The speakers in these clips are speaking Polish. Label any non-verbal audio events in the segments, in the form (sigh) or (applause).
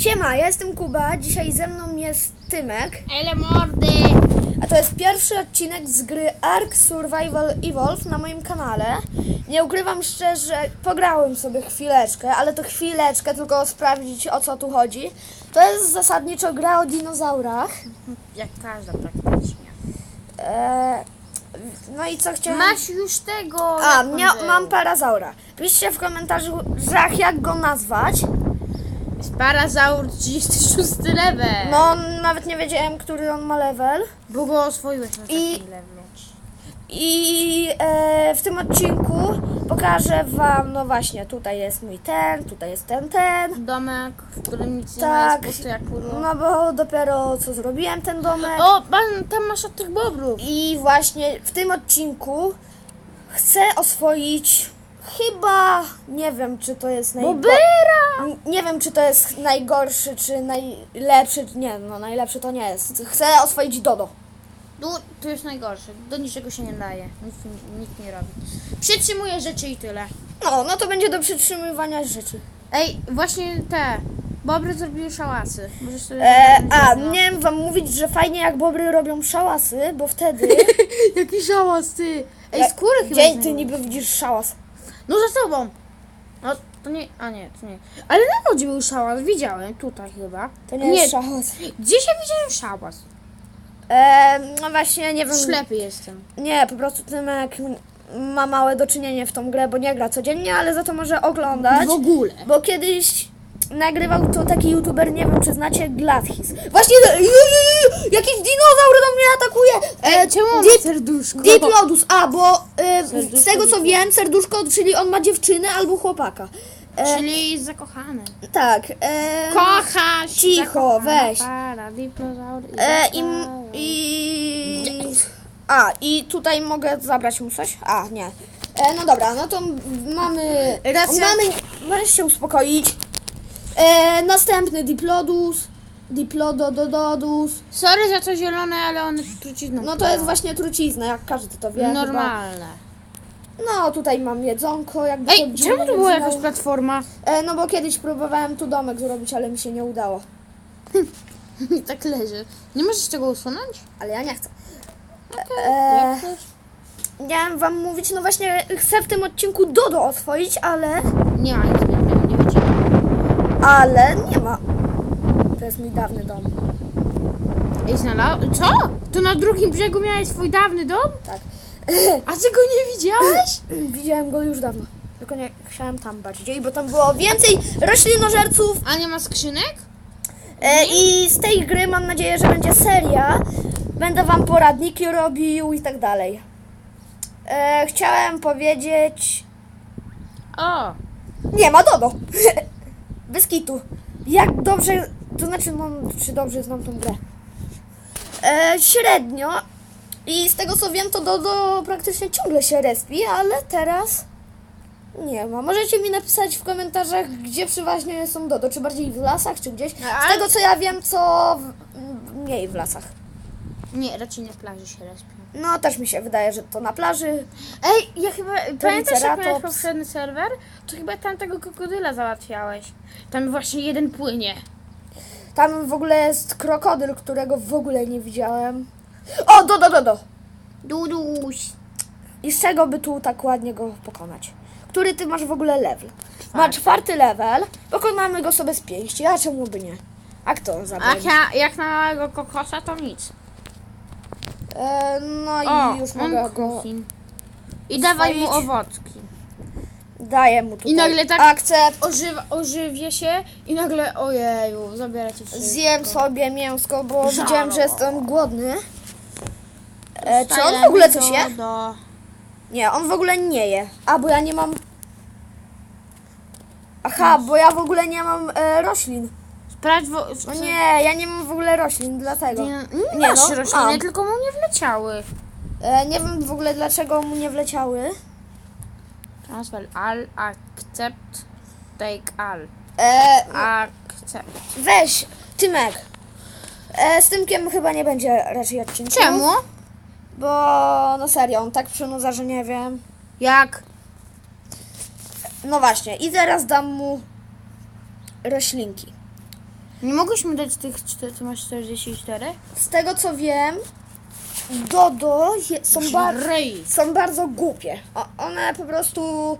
Siema, ja jestem Kuba, dzisiaj ze mną jest Tymek, Ale mordy! a to jest pierwszy odcinek z gry Ark Survival Evolve na moim kanale. Nie ukrywam szczerze, pograłem sobie chwileczkę, ale to chwileczkę, tylko sprawdzić o co tu chodzi. To jest zasadniczo gra o dinozaurach. Jak każda praktycznie. Eee, no i co chciałem... Masz już tego! A, mia- mam parazaura. Piszcie w komentarzach jak go nazwać. Jest Parazaur 36 level. No, nawet nie wiedziałem, który on ma level. Bo go oswoiłeś na I- levelu. I e, w tym odcinku pokażę Wam, no właśnie, tutaj jest mój ten, tutaj jest ten, ten. Domek, w którym nic nie Tak. ma, jest pusty jak pudło. No bo dopiero co zrobiłem ten domek. O, pan, tam masz od tych bobrów. I właśnie w tym odcinku chcę oswoić chyba, nie wiem czy to jest najgorszy. Nie wiem, czy to jest najgorszy, czy najlepszy. Nie, no najlepszy to nie jest. Chcę oswoić Dodo. Tu, tu jest najgorszy. Do niczego się nie daje. Nic, nic nie robi. Przytrzymuje rzeczy i tyle. No, no to będzie do przytrzymywania rzeczy. Ej, właśnie te. Bobry zrobiły szałasy. Możesz sobie E, zrobić a, jedno. miałem wam mówić, że fajnie jak bobry robią szałasy, bo wtedy... (laughs) Jaki szałas, ty! Ej, skóry chyba Dzień, ty niby widzisz szałas. No za tobą! No to nie, a nie, to nie. Ale na wodzie był szałas, widziałem, tutaj chyba. To nie, jest szałas. Gdzieś ja widziałem szałas. E, no właśnie, nie wiem... Ślepy jestem. Nie, po prostu Tymek ma małe doczynienie w tą grę, bo nie gra codziennie, ale za to może oglądać. W ogóle. Bo kiedyś nagrywał to taki youtuber, nie wiem czy znacie, Gladhis. Właśnie, ju, ju, ju, jakiś dinozaur do mnie atakuje! E, czemu on Deep- ma serduszko? Diplodus, a bo e, z Serduszko tego co wiem, serduszko, czyli on ma dziewczynę albo chłopaka. E, Czyli jest zakochany. tak. E, Kochasz! cicho, zakochana weź. Para, diplozaur i e, i, i, a, i tutaj mogę zabrać mu coś? A, nie. E, no dobra, no to mamy... Racja. Mamy... Możesz się uspokoić. E, następny Diplodus. Diplododododus. Sorry za to zielone, ale on jest trucizną. No to jest właśnie trucizna, jak każdy to wie. chyba. Normalne. No, tutaj mam jedzonko, jakby Ej, dziwnie czemu to była jakaś platforma? E, no bo kiedyś próbowałem tu domek zrobić, ale mi się nie udało. (laughs) Tak leży. Nie możesz tego usunąć? Ale ja nie chcę. Jak E, chcesz? miałem wam mówić, no właśnie chcę w tym odcinku Dodo oswoić, ale... Nie ma nic. Ale nie ma. To jest mój dawny dom. Ej, znalazł... Co? To na drugim brzegu miałeś swój dawny dom? Tak. (clears throat) A ty go nie widziałeś? (clears throat) Widziałem go już dawno. Tylko nie chciałem tam bardziej, bo tam było więcej roślinożerców. A nie ma skrzynek? E, I z tej gry mam nadzieję, że będzie seria. Będę wam poradniki robił i tak dalej. E, chciałem powiedzieć... O! Nie ma Dodo. (laughs) Bez kitu. Jak dobrze, to znaczy, no, czy dobrze znam tą grę? E, średnio. I z tego co wiem, to Dodo praktycznie ciągle się respi, ale teraz nie ma. Możecie mi napisać w komentarzach, gdzie przeważnie są Dodo. Czy bardziej w lasach, czy gdzieś. A- Z tego co ja wiem, co w, mniej w lasach. Nie, raczej na plaży się respią. No, też mi się wydaje, że to na plaży. Ej, ja chyba... Pamiętasz jak miałeś poprzedni serwer? To chyba tam tego krokodyla załatwiałeś. Tam właśnie jeden płynie. Tam w ogóle jest krokodyl, którego w ogóle nie widziałem. O, Dodo, Dodo! Duduś. I z czego by tu tak ładnie go pokonać? Który ty masz w ogóle level? Ma czwarty level. Pokonamy go sobie z pięści, a czemu by nie? A kto A zabroni? ja, jak na małego kokosa to nic. E, no i O, już mogę go... I dawaj mu owocki. Daję mu tutaj I nagle tak- akcept. Ożywa, ożywię się i nagle ojeju, zabiera ci wszystko. Zjem sobie mięsko, bo Żaro. widziałem, że jestem głodny. E, czy on w ogóle coś je? do- Nie, on w ogóle nie je. A, bo ja nie mam... Aha, bo ja w ogóle nie mam e, roślin. Sprawdź, wo... No nie, ja nie mam w ogóle roślin, dlatego. Nie, Nie, nie masz no, rośliny, mam. tylko mu nie wleciały. E, nie wiem w ogóle dlaczego mu nie wleciały. Transfer all, accept, take all. E, Accept. weź, Tymek. E, z Tymkiem chyba nie będzie raczej odcinka. Czemu? Bo no serio, on tak przynudza, że nie wiem. Jak? No właśnie, i teraz dam mu roślinki. Nie mogłeś mi dać tych, czter- ty masz 44? Z tego co wiem, Dodo je, są, bar, Ryj. są bardzo głupie. O, one po prostu.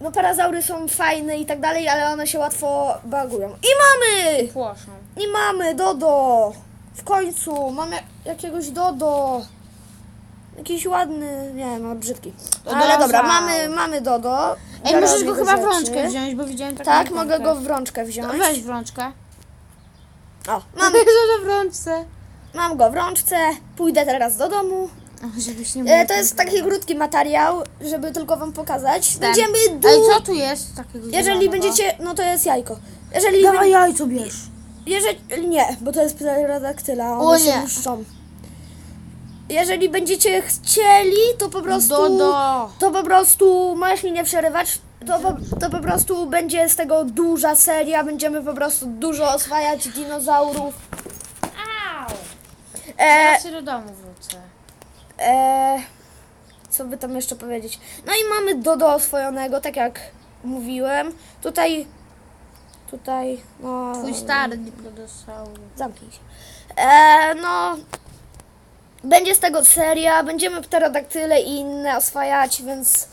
No, parazaury są fajne i tak dalej, ale one się łatwo bagują. I mamy! Płoszą. I mamy Dodo! W końcu mamy jakiegoś Dodo. Jakiś ładny, nie no brzydki. Ale dobra, mamy, mamy Dodo. Ej, Biorę możesz go jego chyba w rzeczy. rączkę wziąć, bo widziałem taką Tak, mogę go w rączkę No wziąć. Weź w rączkę. O, Mam (laughs) mam, go w rączce. mam go w rączce. Pójdę teraz do domu. O, Żebyś nie E, mówił to jest tak taki krótki materiał, żeby tylko wam pokazać. Będziemy Ej, co tu jest takiego Jeżeli zielonego? będziecie... No to jest jajko. Jeżeli... Dawaj jajco bierz. Jeżeli... Nie, bo to jest pterodaktyla, O one się nie. Jeżeli będziecie chcieli, to po prostu... Dodo. To po prostu... Możesz mi nie przerywać. To po, to po prostu będzie z tego duża seria. Będziemy po prostu dużo oswajać dinozaurów. Au. E, Ja się do domu wrócę. E, co by tam jeszcze powiedzieć? No i mamy Dodo oswojonego, tak jak mówiłem. Tutaj, tutaj, no... Twój stary dinozaur. Zamknij się. E, no... Będzie z tego seria, będziemy pterodaktyle i inne oswajać, więc...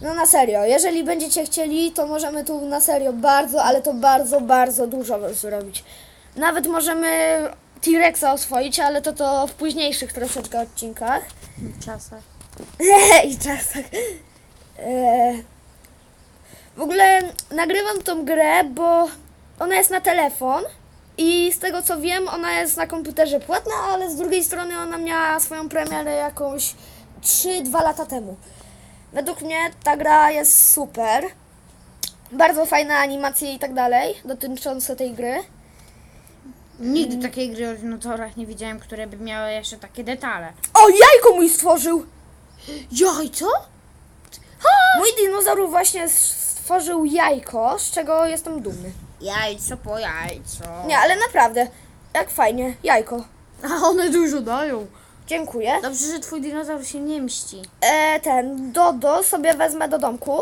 No na serio, jeżeli będziecie chcieli, to możemy tu na serio bardzo, ale to bardzo, bardzo dużo zrobić. Nawet możemy T-Rexa oswoić, ale to to w późniejszych troszeczkę odcinkach. W czasach. (laughs) I czasach. E, w ogóle nagrywam tą grę, bo ona jest na telefon i z tego co wiem, ona jest na komputerze płatna, ale z drugiej strony ona miała swoją premierę jakąś 3-2 lata temu. Według mnie ta gra jest super. Bardzo fajne animacje i tak dalej dotyczące tej gry. Nigdy takiej gry o dinozaurach nie widziałem, które by miały jeszcze takie detale. O, jajko mój stworzył! Jajco? Mój dinozaur właśnie stworzył jajko, z czego jestem dumny. Jajco po jajco. Nie, ale naprawdę, jak fajnie, jajko. A one dużo dają. Dziękuję. Dobrze, że twój dinozaur się nie mści. E, ten Dodo sobie wezmę do domku.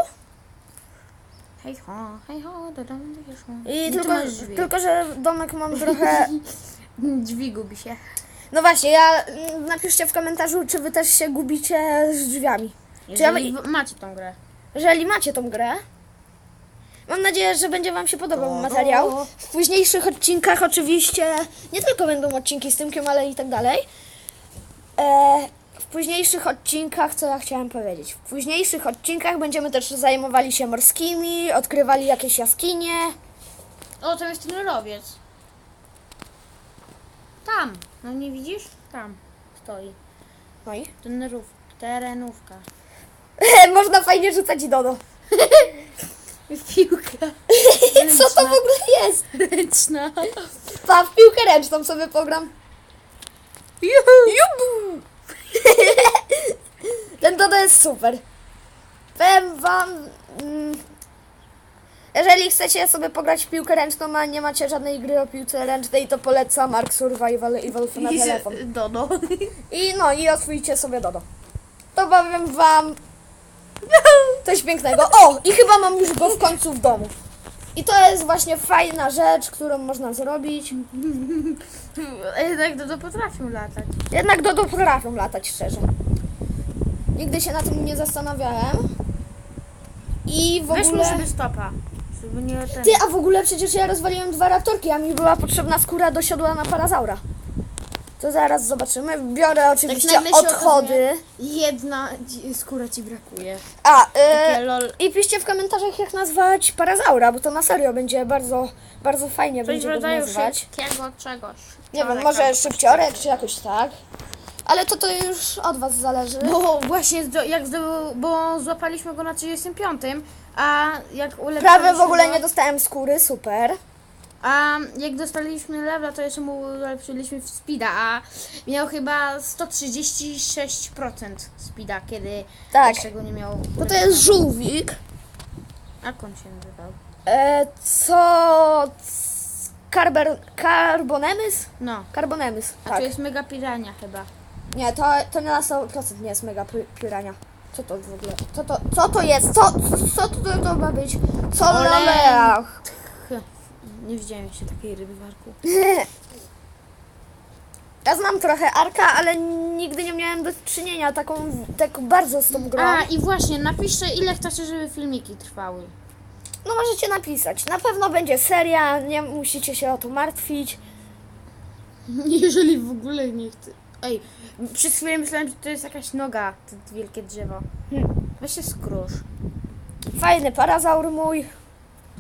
Hej ho, hej ho, do domu wyszło. I tylko, tylko, że domek mam trochę... (laughs) Drzwi gubi się. No właśnie, ja mm, napiszcie w komentarzu, czy wy też się gubicie z drzwiami. Czy ja, Jeżeli macie tą grę. jeżeli macie tą grę. Mam nadzieję, że będzie wam się podobał Dodo. materiał. W późniejszych odcinkach oczywiście nie tylko będą odcinki z Tymkiem, ale i tak dalej. E, w późniejszych odcinkach, co ja chciałam powiedzieć? W późniejszych odcinkach będziemy też zajmowali się morskimi, odkrywali jakieś jaskinie. O, tam jest ten rowiec. Tam. No nie widzisz? Tam stoi. No i? Tenerów, terenówka. (laughs) Można fajnie rzucać Dodo. (laughs) Piłka. (laughs) Co to w ogóle jest? Ręczna. Pa, w piłkę ręczną sobie pogram. Jubu! (laughs) Ten Dodo jest super. Powiem wam... mm, Jeżeli chcecie sobie pograć w piłkę ręczną, a nie macie żadnej gry o piłce ręcznej, to polecam Ark Survival i Wolf na telefon. Dodo. I no, i oswójcie sobie Dodo. To powiem wam coś pięknego. O, i chyba mam już go w końcu w domu. I to jest właśnie fajna rzecz, którą można zrobić. (laughs) Jednak Dodo potrafią latać. Jednak Dodo potrafią latać, szczerze. Nigdy się na tym nie zastanawiałem. I w Weź ogóle... sobie stopa. Żeby nie ten... Ty, a w ogóle przecież ja rozwaliłem dwa raptorki, a mi była potrzebna skóra do siodła na parazaura. To zaraz zobaczymy. Biorę oczywiście Tak nagle się odchody. Jedna dzi- skóra ci brakuje. A, Takie y, lol. I piszcie w komentarzach, jak nazwać parazaura, bo to na serio będzie bardzo, bardzo fajnie Coś w będzie go rodzaju nazwać. szybkiego czegoś. Nie wiem, Czarek może albo szybciorek, czy jakoś tak. Ale to to już od was zależy. Bo właśnie, zdo- jak zdobył, bo złapaliśmy go na 35, a jak ulepszyliśmy Prawie w ogóle go, nie dostałem skóry, super. A jak dostaliśmy lewla, to jeszcze mu ulepszyliśmy w speeda, a miał chyba 136% speeda, kiedy Tak, jeszcze go nie miał. bo to jest żółwik. Jak on się nazywał? E, co... Karber, karbonemys? No, Karbonemys, a tak. to jest mega pirania chyba. Nie, to, to nie na 100% nie jest mega pi- pirania. Co to w ogóle? Co to, co to jest? Co, co to, to ma być? Co Olej. Lolea? (laughs) Nie widziałem jeszcze takiej ryby w arku. (laughs) Ja znam trochę Arka, ale nigdy nie miałem do czynienia taką, tak bardzo z tą grą. A i właśnie, napiszcie ile chcecie, żeby filmiki trwały. No możecie napisać. Na pewno będzie seria, nie musicie się o to martwić. (laughs) Jeżeli w ogóle nie chcę. Ej, przez chwilę myślałem, że to jest jakaś noga, to wielkie drzewo. Hmm. Weź się skrusz. Fajny parazaur mój.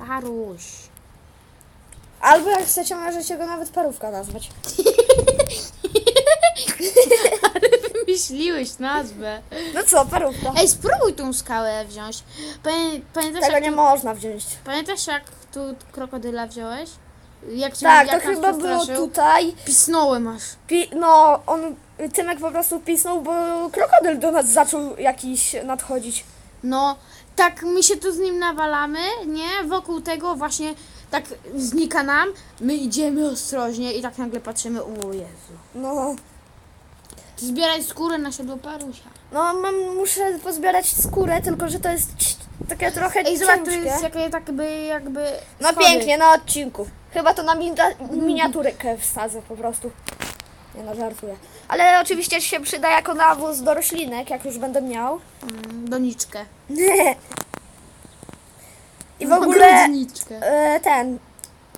Haruś. Albo jak chcecie, możecie go nawet parówka nazwać. (laughs) Wymyśliłeś nazwę. No co, parówka. Ej, spróbuj tą skałę wziąć. Pamię, pamiętasz, Tego jak nie można wziąć. pamiętasz jak tu krokodyla wziąłeś? Jak cię Tak, to jak nas chyba było przestraszył? tutaj. Pisnąłem aż. Pi- no, on, Tymek po prostu pisnął, bo krokodyl do nas zaczął jakiś nadchodzić. No, tak my się tu z nim nawalamy, nie? Wokół tego właśnie tak znika nam, my idziemy ostrożnie i tak nagle patrzymy, o Jezu. No, zbieraj skórę na siodło parusia. no mam, muszę pozbierać skórę, tylko że to jest ci- takie trochę Ej, zobacz, to ciężkie. jest jakby, jakby, jakby No schody. pięknie, na odcinku. Chyba to na miniaturkę miniaturkę wsadzę po prostu. Nie no, żartuję. Ale oczywiście się przyda jako nawóz do roślinek, jak już będę miał. Mm, Doniczkę. (laughs) I w ogóle Ogrodniczkę. e, ten.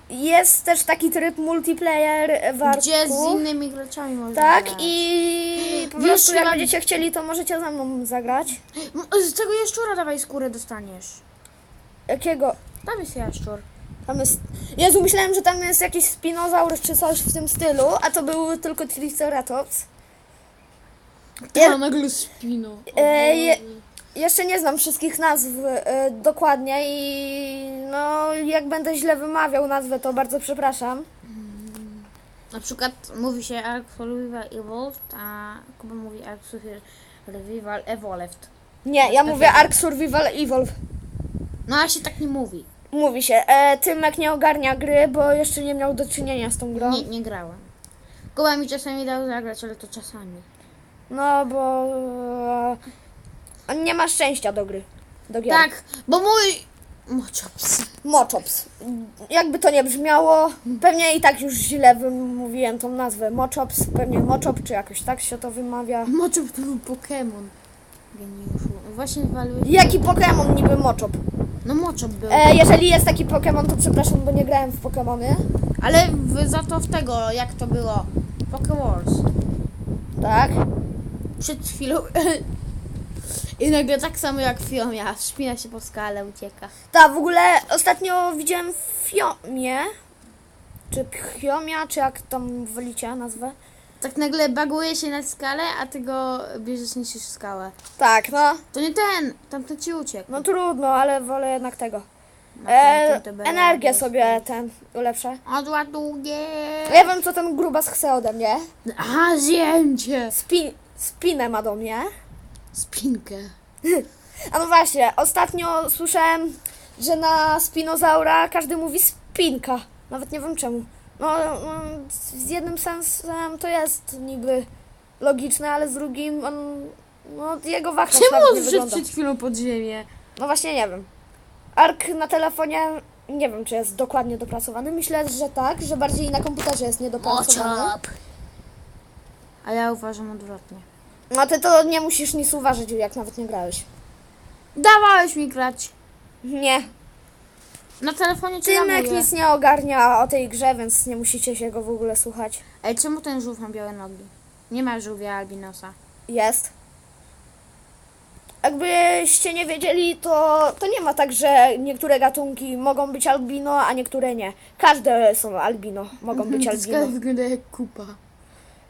Jest też taki tryb multiplayer w Arku. Gdzie z innymi graczami można Tak, grać. i po Wiesz, prostu jak ja- będziecie chcieli, to możecie ze mną zagrać. M- Z tego jaszczura dawaj skórę dostaniesz. Jakiego? Tam jest jaszczur. Tam jest... Jezu, myślałem, że tam jest jakiś spinozaur czy coś w tym stylu, a to był tylko Triceratops. Ja nagle spino. E, je- Jeszcze nie znam wszystkich nazw e, dokładnie i no jak będę źle wymawiał nazwę, to bardzo przepraszam. Na przykład mówi się Ark Survival Evolved, a Kuba mówi Ark Survival Evolved. Nie, ja mówię Ark Survival Evolve. No a się tak nie mówi. Mówi się. E, Tymek nie ogarnia gry, bo jeszcze nie miał do czynienia z tą grą. Nie, nie grałem. Kuba mi czasami dał zagrać, ale to czasami. No bo e, on nie ma szczęścia do gry. Do gier. Tak, bo mój... Moczops. Mochops. Jakby to nie brzmiało, pewnie i tak już źle wymówiłem tą nazwę. Mochops, pewnie Mochop, czy jakoś tak się to wymawia. Moczop to był Pokémon. Geniuszu. Właśnie waliłeś... Jaki Pokémon niby Mochop? No Moczop był. E, jeżeli jest taki Pokémon, to przepraszam, bo nie grałem w Pokémony. Ale w, za to w tego, jak to było? Poké Wars. Tak. Przed chwilą... (laughs) I nagle tak samo jak Fiomia. Szpina się po skale, ucieka. Tak, w ogóle ostatnio widziałem w Fiomie, czy Fiomia, czy jak tam wolicie nazwę. Tak nagle baguje się na skalę, a ty go bierzesz niesiesz w skałę. Tak, no. To nie ten, tamten ci uciekł. No trudno, ale wolę jednak tego. Na E, tamtym to będzie- energię sobie ten ulepszę. Odładuję. Ja wiem, co ten grubas chce ode mnie. Aha, zjęcie. Spi, spinę ma do mnie. Spinkę. A no właśnie, ostatnio słyszałem, że na spinozaura każdy mówi spinka. Nawet nie wiem czemu. No, no z jednym sensem to jest niby logiczne, ale z drugim on, no jego wachlarz Czemu nawet on nie wygląda. przed chwilą pod ziemię? No właśnie nie wiem. Ark na telefonie nie wiem, czy jest dokładnie dopracowany. Myślę, że tak, że bardziej na komputerze jest niedopracowany. A ja uważam odwrotnie. No ty to nie musisz nic uważać, jak nawet nie grałeś. Dawałeś mi grać. Nie. Na telefonie czy Tymek na nic nie ogarnia o tej grze, więc nie musicie się go w ogóle słuchać. Ej, czemu ten żółw ma białe nogi? Nie ma żółwia albinosa. Jest. Jakbyście nie wiedzieli, to, to nie ma tak, że niektóre gatunki mogą być albino, a niektóre nie. Każde są albino, mogą być (laughs) albino. wygląda jak kupa.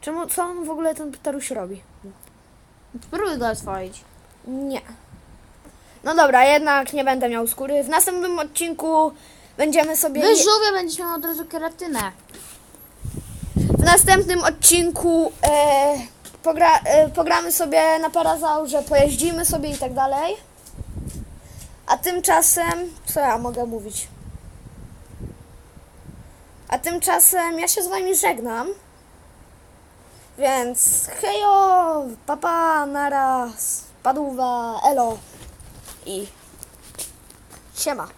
Czemu, co on w ogóle ten ptaruś robi? Spróbuj go otworzyć. Nie. No dobra, jednak nie będę miał skóry. W następnym odcinku będziemy sobie... Weź żółwia, będziesz miał od razu keratynę. W następnym odcinku e, pogra, e, pogramy sobie na parazaurze, pojeździmy sobie i tak dalej. A tymczasem, co ja mogę mówić? A tymczasem ja się z wami żegnam. Więc hejo, papa, nara, padłuwa, elo i siema.